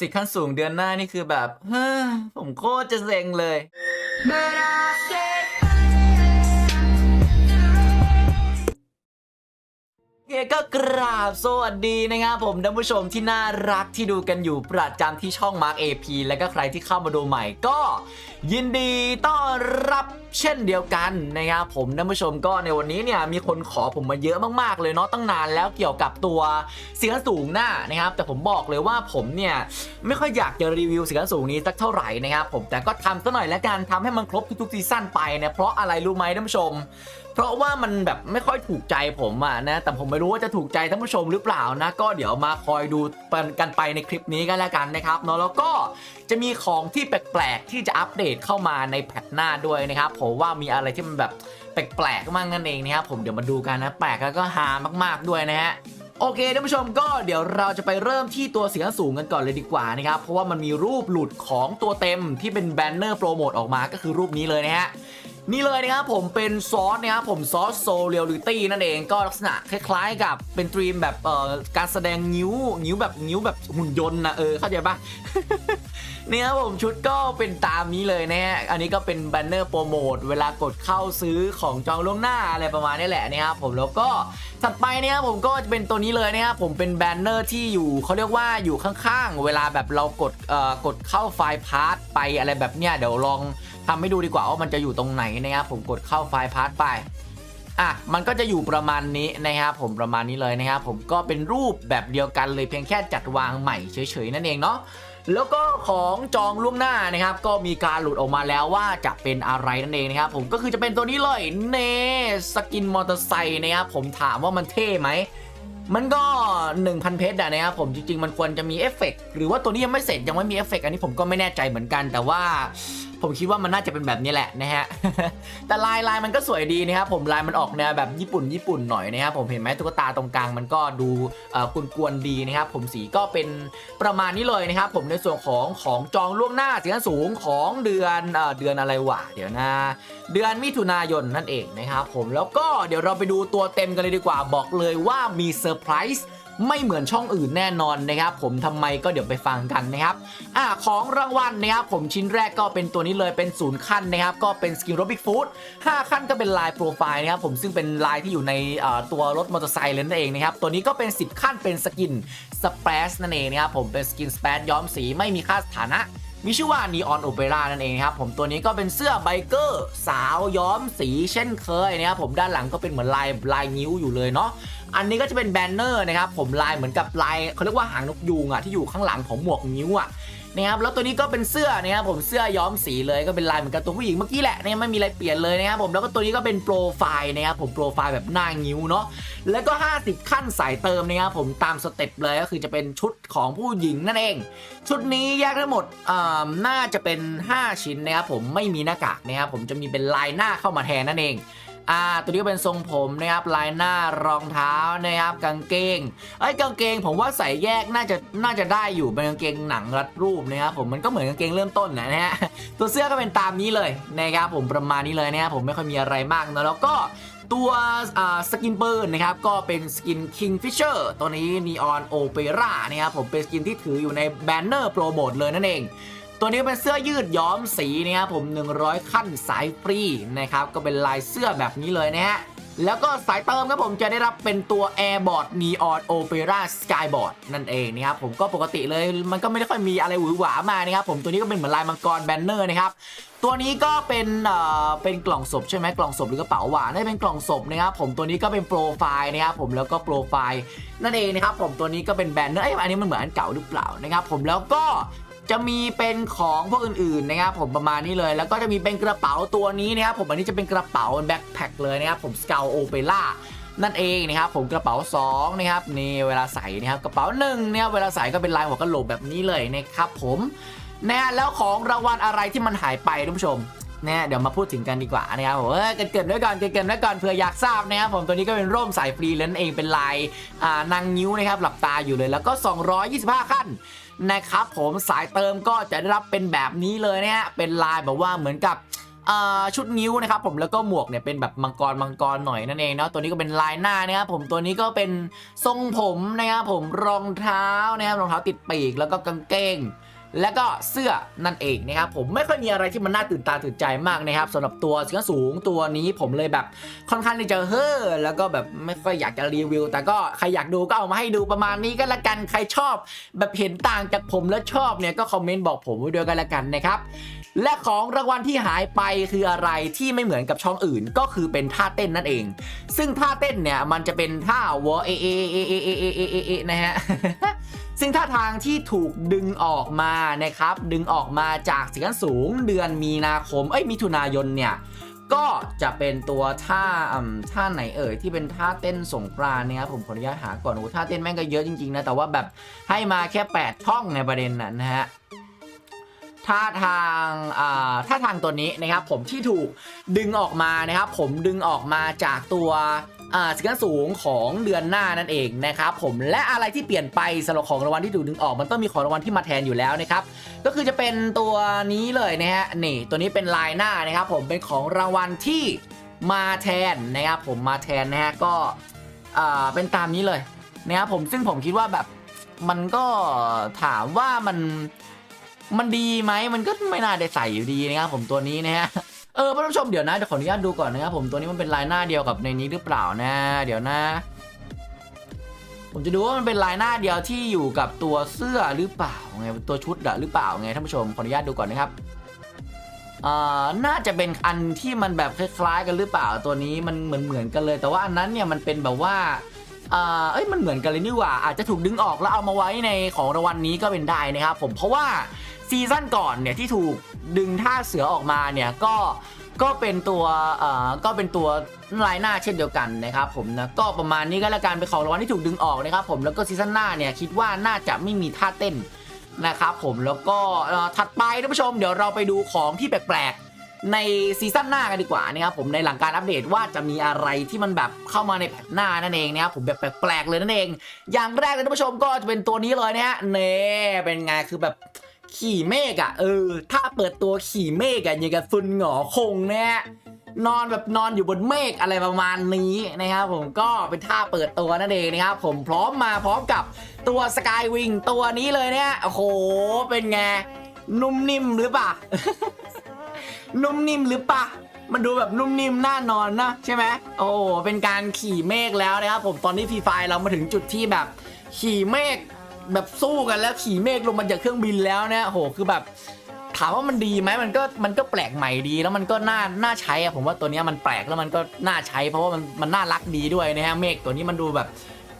สิทธิ์ขั้นสูงเดือนหน้านี่คือแบบเฮ้อผมโคตรจะเซ็งเลยเกก็กราบสวัสดีนะครับผมท่านผู้ชมที่น่ารักที่ดูกันอยู่ประจำที่ช่อง Mark AP และก็ใครที่เข้ามาดูใหม่ก็ ยินดีต้อนรับเช่นเดียวกันนะครับผมท่านผู้ชมก็ในวันนี้เนี่ยมีคนขอผมมาเยอะมากๆเลยเนาะตั้งนานแล้วเกี่ยวกับตัวเสียงสูงหน้านะครับ แต่ผมบอกเลยว่าผมเนี่ยไม่ค่อยอยากจะรีวิวเสียงสูงนี้สักเท่าไหร่นะครับผมแต่ก็ทำซะหน่อยแล้วกันทำให้มันครบทุกๆซีซั่นไปเนี่ยเพราะอะไรรู้ไหมท่านผู้ชม เพราะว่ามันแบบไม่ค่อยถูกใจผมอะนะแต่ผมไม่รู้ว่าจะถูกใจท่านผู้ชมหรือเปล่านะก็เดี๋ยวมาคอยดูกันไปในคลิปนี้กันแล้วกันนะครับเนาะแล้วก็จะมีของที่แปลกๆที่จะอัปเดตเข้ามาในแพทหน้าด้วยนะครับผมว่ามีอะไรที่มันแบบแปลกๆมากนั่นเองนะครับผมเดี๋ยวมาดูกันนะแปลกแล้วก็ฮามากๆด้วยนะฮะโอเคท่านผู้ชมก็เดี๋ยวเราจะไปเริ่มที่ตัวเสียงสูงกันก่อนเลยดีกว่านะครับ เพราะว่ามันมีรูปหลุดของตัวเต็มที่เป็นแบนเนอร์โปรโมทออกมาก็คือรูปนี้เลยนะฮะนี่เลยนะครับผมเป็นซอสนะครับผมซอสโซเรียลิตี้นั่นเองก็ลักษณะคล้ายๆกับเป็นตรีมแบบเอ่อการแสดงนิ้วนิ้วแบบนิ้วแบบหุ่นยนต์นะเออเข้าใจปะ เนี่ยครับผมชุดก็เป็นตามนี้เลยนะฮะอันนี้ก็เป็นแบนเนอร์โปรโมทเวลากดเข้าซื้อของจองล่วงหน้าอะไรประมาณนี้แหละนะครับผมแล้วก็ถัดไปเนี่ยครับผมก็จะเป็นตัวนี้เลยนะครับผมเป็นแบนเนอร์ที่อยู่เขาเรียกว่าอยู่ข้างๆ เวลาแบบเรากดเอ่อกดเข้าไฟล์พาร์ทไปอะไรแบบเนี้ยเดี๋ยวลองทำให้ดูดีกว่าว่ามันจะอยู่ตรงไหนนะครับผมกดเข้าไฟล์พาร์ทไปอะมันก็จะอยู่ประมาณนี้นะครับผมประมาณนี้เลยนะครับผมก็เป็นรูปแบบเดียวกันเลยเพียงแค่จัดวางใหม่เฉยๆนั่นเองเนาะ แล้วก็ของจองล่วงหน้านะครับก็มีการหลุดออกมาแล้วว่าจะเป็นอะไรนั่นเองนะครับผมก็คือจะเป็นตัวนี้เลยเนสกินมอเตอร์ไซค์นะครับผมถามว่ามันเท่ไหมมันก็ 1,000 เพชรอะนะครับผมจริง ๆ มันควรจะมีเอฟเฟกต์หรือว่าตัวนี้ยังไม่เสร็จยังไม่มีเอฟเฟกต์อันนี้ผมก็ไม่แน่ใจเหมือนกัน แต่ว่าผมคิดว่ามันน่าจะเป็นแบบนี้แหละนะฮะ แต่ลายลายมันก็สวยดีนะครับผมลายมันออกแนวแบบญี่ปุ่นญี่ปุ่นหน่อยนะครับผมเห็นไหมตุ๊กตาตรงกลางมันก็ดูอ่อกวนๆดีนะครับผมสีก็เป็นประมาณนี้เลยนะครับผมในส่วนของของจองล่วงหน้าสีสูงของเดือนเอ่อเดือนอะไรวะเดี๋ยวนะเดือนมิถุนายนนั่นเองนะครับผมแล้วก็เดี๋ยวเราไปดูตัวเต็มกันเลยดีกว่าบอกเลยว่ามีเซอร์ไพรส์ ไม่เหมือนช่องอื่นแน่นอนนะครับ ผมทำไมก็เดี๋ยวไปฟังกันนะครับอ่าของรางวัลนะครับผมชิ้นแรกก็เป็นตัวนี้เลยเป็นศูนย์ขั้นนะครับ ก็เป็นสกินโรบิกฟู้ด5ขั้นก็เป็นลายโปรไฟล์นะครับผมซึ่งเป็นลายที่อยู่ในตัวรถมอเตอร์ไซค์เลยนั่นเองนะครับตัวนี้ก็เป็น 10 ขั้นเป็นสกินสเปซนั่นเองนะครับผมเป็นสกินสเปซย้อมสีไม่มีค่าสถานะมีชื่อว่า Neon Opera นั่นเองนะครับผมตัวนี้ก็เป็นเสื้อไบเกอร์สาวย้อมสีเช่นเคยนะครับผมด้านหลังก็เป็นเหมือนลายลายนิ้วอยู่เลยเนาะ อันนี้ก็จะเป็นแบนเนอร์นะครับผมลายเหมือนกับลายเขาเรียกว่าหางนกยูงอะที่อยู่ข้างหลังของหมวกนิ้วอะนะครับแล้วตัวนี้ก็เป็นเสื้อนะครับผมเสื้อย้อมสีเลยก็เป็นลายเหมือนกับตัวผู้หญิงเมื่อกี้แหละเนี่ยไม่มีอะไรเปลี่ยนเลยนะครับผมแล้วก็ตัวนี้ก็เป็นโปรไฟล์นะครับผมโปรไฟล์แบบหน้านิ้วเนาะแล้วก็ 50 ขั้นสายเติมนะครับผมตามสเต็ปเลยก็คือจะเป็นชุดของผู้หญิงนั่นเอง ชุดนี้แยกทั้งหมดอ่าน่าจะเป็น 5 ชิ้นนะครับผมไม่มีหน้ากากนะครับผมจะมีเป็นลายหน้าเข้ามาแทนนั่นเอง อ่า ตัวนี้ก็เป็นทรงผมนะครับ ลายหน้ารองเท้านะครับ กางเกงไอ้ยกางเกงผมว่าใส่แยกน่าจะน่าจะได้อยู่เป็นกางเกงหนังรัดรูปนะครับผมมันก็เหมือนกางเกงเริ่มต้นนะนะฮะตัวเสื้อก็เป็นตามนี้เลยนะครับผมประมาณนี้เลยนะครับผมไม่ค่อยมีอะไรมากนะแล้วก็ตัวสกินปืนนะครับ ก็เป็นสกิน Kingfisher ตัวนี้ Neon Opera นะครับผมเป็นสกินที่ถืออยู่ในแบนเนอร์โปรโมทเลยนั่นเอง ตัวนี้เป็นเสื้อยืดย้อมสีนะครับผม 100 ขั้นสายฟรีนะครับก็เป็นลายเสื้อแบบนี้เลยนะฮะแล้วก็สายเติมครับผมจะได้รับเป็นตัว Airboard Neon Opera Skyboard นั่นเองนะครับผมก็ปกติเลยมันก็ไม่ได้ค่อยมีอะไรหวือหวามานะครับผมตัวนี้ก็เป็นเหมือนลายมังกรแบนเนอร์นะครับตัวนี้ก็เป็นเอ่อเป็นกล่องศพใช่ไหมกล่องศพหรือกระเป๋าหวานน่าจะเป็นกล่องศพนะครับผมตัวนี้ก็เป็นโปรไฟล์นะครับผมแล้วก็โปรไฟล์นั่นเองนะครับผมตัวนี้ก็เป็นแบนเนอร์เอ้อันนี้มันเหมือนอันเก่าหรือเปล่านะครับผมแล้วก็ จะมีเป็นของพวกอื่นๆนะครับผมประมาณนี้เลย แล้วก็จะมีเป็นกระเป๋าตัวนี้นะครับผมอันนี้จะเป็นกระเป๋าแบ็คแพคเลยนะครับผมสเกลโอเปร่านั่นเองนะครับผมกระเป๋า2นะครับนี่เวลาใส่นะครับกระเป๋า1เนี่ยเวลาใส่ก็เป็นลายหัวกะโหลกแบบนี้เลยนะครับผมนะแล้วของรางวัลอะไรที่มันหายไปท่านผู้ชมเนี่ยเดี๋ยวมาพูดถึงกันดีกว่านะครับผมเออเกิดเกิดไว้ก่อนเกิดเกิดไว้ก่อนเผื่ออยากทราบนะครับผมตัวนี้ก็เป็นร่มสายฟรีแล้วนั่นเองเป็นลายอ่านางนิ้วนะครับหลับตาอยู่เลยแล้วก็ 225 ขั้น นะครับผมสายเติมก็จะได้รับเป็นแบบนี้เลยนะฮะเป็นลายแบบว่าเหมือนกับชุดนิ้วนะครับผมแล้วก็หมวกเนี่ยเป็นแบบมังกรมังกรหน่อยนั่นเองเนาะตัวนี้ก็เป็นลายหน้านะครับผมตัวนี้ก็เป็นทรงผมนะครับผมรองเท้านะครับรองเท้าติดปีกแล้วก็กางเกง และก็เสื้อนั่นเองนะครับผมไม่ค่อยมีอะไรที่มันน่าตื่นตาตื่นใจมากนะครับสำหรับตัวเสื้อสูงตัวนี้ผมเลยแบบค่อนข้างที่จะเฮ้อแล้วก็แบบไม่ค่อยอยากจะรีวิว แต่ก็ใครอยากดูก็เอามาให้ดูประมาณนี้ก็แล้วกันใครชอบ แบบเห็นต่างจากผมแล้วชอบเนี่ยก็คอมเมนต์บอกผมไว้ด้วยกันแล้วกันนะครับและของรางวัลที่หายไปคืออะไรที่ไม่เหมือนกับช่องอื่นก็คือเป็นท่าเต้นนั่นเอง ซึ่งท่าเต้นเนี่ยมันจะเป็นท่าวอเอเอเอเอเอเอเอนะฮะ ซึ่งท่าทางที่ถูกดึงออกมานะครับ ดึงออกมาจากสิงสูงเดือนมีนาคม เอ้ยมิถุนายนเนี่ยก็จะเป็นตัวท่าท่าไหนเอ่ยที่เป็นท่าเต้นสงกรานนะครับผมขออนุญาตหาก่อนโอ้ท่าเต้นแม่งก็เยอะจริงๆนะแต่ว่าแบบให้มาแค่ 8 ช่องในประเด็นน่ะนนะฮะท่าทางท่าทางตัวนี้นะครับผมที่ถูกดึงออกมานะครับผมดึงออกมาจากตัว สินค้าสูงของเดือนหน้านั่นเองนะครับผมและอะไรที่เปลี่ยนไปสำหรับของรางวัลที่ถูกดึงออกมันต้องมีของรางวัลที่มาแทนอยู่แล้วนะครับก็คือจะเป็นตัวนี้เลยนะฮะนี่ตัวนี้เป็นลายหน้านะครับผมเป็นของรางวัลที่มาแทนนะครับผมมาแทนนะฮะก็อ่าเป็นตามนี้เลยนะครับผมซึ่งผมคิดว่าแบบมันก็ถามว่ามันมันดีไหมมันก็ไม่น่าได้ใส่อยู่ดีนะครับผมตัวนี้นะฮะ เออท่านผู้ชมเดี๋ยวนะเดี๋ยวขออนุญาตดูก่อนนะครับผมตัวนี้มันเป็นลายหน้าเดียวกับในนี้หรือเปล่านะ เดี๋ยวนะ ผมจะดูว่ามันเป็นลายหน้าเดียวที่อยู่กับตัวเสื้อหรือเปล่าไงตัวชุดหรือเปล่าไงท่านผู้ชมขออนุญาตดูก่อนนะครับอ่าน่าจะเป็นอันที่มันแบบคล้ายๆกันหรือเปล่าตัวนี้มันเหมือนเหมือนกันเลย แต่ว่าอันนั้นเนี่ยมันเป็นแบบว่าอ่าเอ้ยมันเหมือนกันเลยนี่หว่า อาจจะถูกดึงออกแล้วเอามาไว้ในของรางวัลนี้ก็เป็นได้นะครับผมเพราะว่า ซีซั่นก่อนเนี่ยที่ถูกดึงท่าเสือออกมาเนี่ยก็ก็เป็นตัวเอ่อก็เป็นตัวลายหน้าเช่นเดียวกันนะครับผมนะก็ประมาณนี้ก็แล้วกันเป็นของรางวัลที่ถูกดึงออกนะครับผมแล้วก็ซีซั่นหน้าเนี่ยคิดว่าน่าจะไม่มีท่าเต้นนะครับผมแล้วก็ถัดไปท่านผู้ชมเดี๋ยวเราไปดูของที่แปลกๆ ในซีซั่นหน้ากันดีกว่านะครับผมในหลังการอัปเดตว่าจะมีอะไรที่มันแบบเข้ามาในแพทหน้านั่นเองนะครับผมแบบแปลกๆเลยนั่นเอง อย่างแรกเลยท่านผู้ชมก็จะเป็นตัวนี้เลยนะฮะเน่เป็นไงคือแบบ ขี่เมฆอะเออ ถ้าเปิดตัวขี่เมฆอะอย่างกับฟุนหงอคงเนี่ยนอนแบบนอนอยู่บนเมฆอะไรประมาณนี้นะครับผมก็เป็นท่าเปิดตัวนั่นเองนะครับผมพร้อมมาพร้อมกับตัวสกายวิงตัวนี้เลยเนี่ยโอ้โหเป็นไง นุ่มนิ่มหรือเปล่า นุ่มนิ่มหรือปะมันดูแบบนุ่มนิ่มน่านอนนะใช่ไหมโอ้เป็นการขี่เมฆแล้วนะครับผมตอนนี้ฟรีไฟเรามาถึงจุดที่แบบขี่เมฆ แบบสู้กันแล้วขี่เมฆลงมาจากเครื่องบินแล้วเนี่ยโหคือแบบถามว่ามันดีไหมมันก็มันก็แปลกใหม่ดีแล้วมันก็น่าน่าใช้อะผมว่าตัวนี้มันแปลกแล้วมันก็น่าใช้ เพราะว่ามันมันน่ารักดีด้วยนะฮะเมฆตัวนี้มันดูแบบ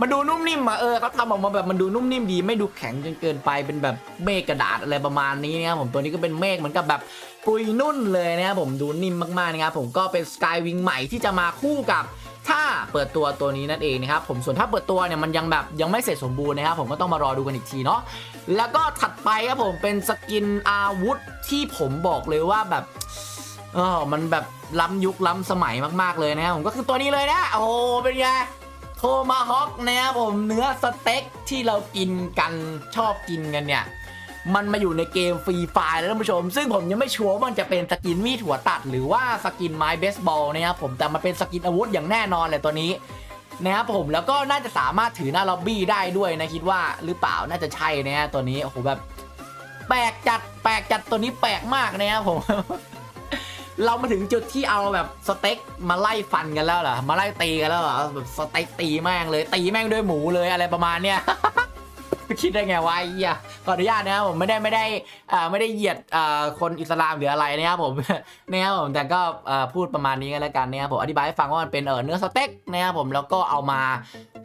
มันดูนุ่มนิ่มอะเออเขาทำออกมาแบบมันดูนุ่มนิ่มดี ไม่ดูแข็งจนเกินไปเป็นแบบเมฆกระดาษอะไรประมาณนี้นะครับผมตัวนี้ก็เป็นเมฆเหมือนกับแบบปุยนุ่นเลยนะครับผมดูนิ่มมากๆนะครับผมก็เป็นสกายวิงใหม่ที่จะมาคู่กับถ้าเปิดตัวตัวนี้นั่นเองนะครับผมส่วนถ้าเปิดตัวเนี่ยมันยังแบบยังไม่เสร็จสมบูรณ์นะครับผมก็ต้องมารอดูกันอีกทีเนาะแล้วก็ถัดไปครับผมเป็นสกินอาวุธที่ผมบอกเลยว่าแบบเออมันแบบล้ำยุคล้ำสมัยมากๆเลยนะครับผมก็คือตัวนี้เลยนะโอ้เป็นไง ทมาฮอกนะครับผมเนื้อสเต็กที่เรากินกันชอบกินกันเนี่ย มันมาอยู่ในเกมฟรีไฟล์แล้วท่านผู้ชม ซึ่งผมยังไม่ชัวร์ว่ามันจะเป็นสกินมีดหัวตัด หรือว่าสกินไม้เบสบอลนะครับผมแต่มันเป็นสกินอาวุธอย่างแน่นอนเลยตัวนี้นะครับผมแล้วก็น่าจะสามารถถือหน้าล็อบบี้ได้ด้วยนะคิดว่าหรือเปล่าน่าจะใช่นะฮะตัวนี้โอ้โหแบบ แปลกจัดแปลกจัดตัวนี้แปลกมากนะครับผม เรามาถึงจุดที่เอาแบบสเต็กมาไล่ฟันกันแล้วเหรอมาไล่ตีกันแล้วเหรอแบบสเต็กตีแม่งเลย ตีแม่งด้วยหมูเลยอะไรประมาณเนี้ยคิดได้ไงวะไอ้เหี้ยขออนุญาตนะครับผมไม่ได้ไม่ได้อ่าไม่ได้เหยียดอ่าคนอิสลามหรืออะไรนะครับผมนะครับผมแต่ก็อ่าพูดประมาณนี้กันแล้วกันนะครับผมอธิบายให้ฟังว่ามันเป็นเออเนื้อสเต็กนะครับผมแล้วก็เอามา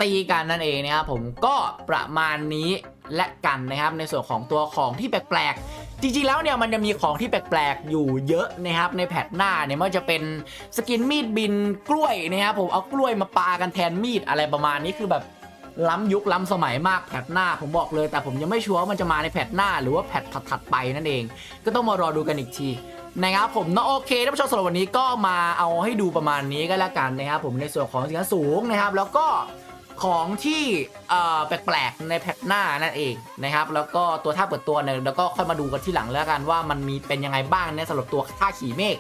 ตีกันนั่นเองนะครับผมก็ประมาณนี้และกันนะครับในส่วนของตัวของที่แปลกๆ จริงๆแล้วเนี่ยมันจะมีของที่แปลกๆอยู่เยอะนะครับในแพทหน้าเนี่ยไม่ว่าจะเป็นสกินมีดบินกล้วยนะครับผมเอากล้วยมาปากันแทนมีดอะไรประมาณนี้คือแบบล้ำยุคล้ำสมัยมากแพทหน้าผมบอกเลย แต่ผมยังไม่ชัวร์ว่ามันจะมาในแพทหน้า หรือว่าแพทถัดๆไปนั่นเอง ก็ต้องมารอดูกันอีกทีนะครับผมเนาะโอเคท่านผู้ชมสำหรับวันนี้ก็มาเอาให้ดูประมาณนี้ก็แล้วกันนะครับผมในส่วนของสินค้าสูงนะครับ แล้วก็ ของที่แปลกๆในแพทหน้านั่นเองนะครับ แล้วก็ตัวท่าเปิดตัวเนี่ยแล้วก็ค่อยมาดูกันที่หลังแล้วกันว่ามันมีเป็นยังไงบ้างเนี่ยสำหรับตัวท่าขี่เมฆ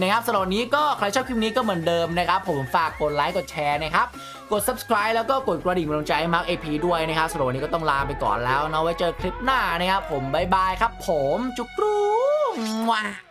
นะครับสำหรับวันนี้ก็ใครชอบคลิปนี้ก็เหมือนเดิมนะครับ ผมฝากกดไลค์กดแชร์นะครับ กด subscribe แล้วก็กดกระดิ่งกำลังใจให้มาร์คเอพีด้วยนะครับสำหรับวันนี้ก็ต้องลาไปก่อนแล้วเนาะไว้เจอคลิปหน้านะครับผมบายบายครับ ผมจุกรูว้า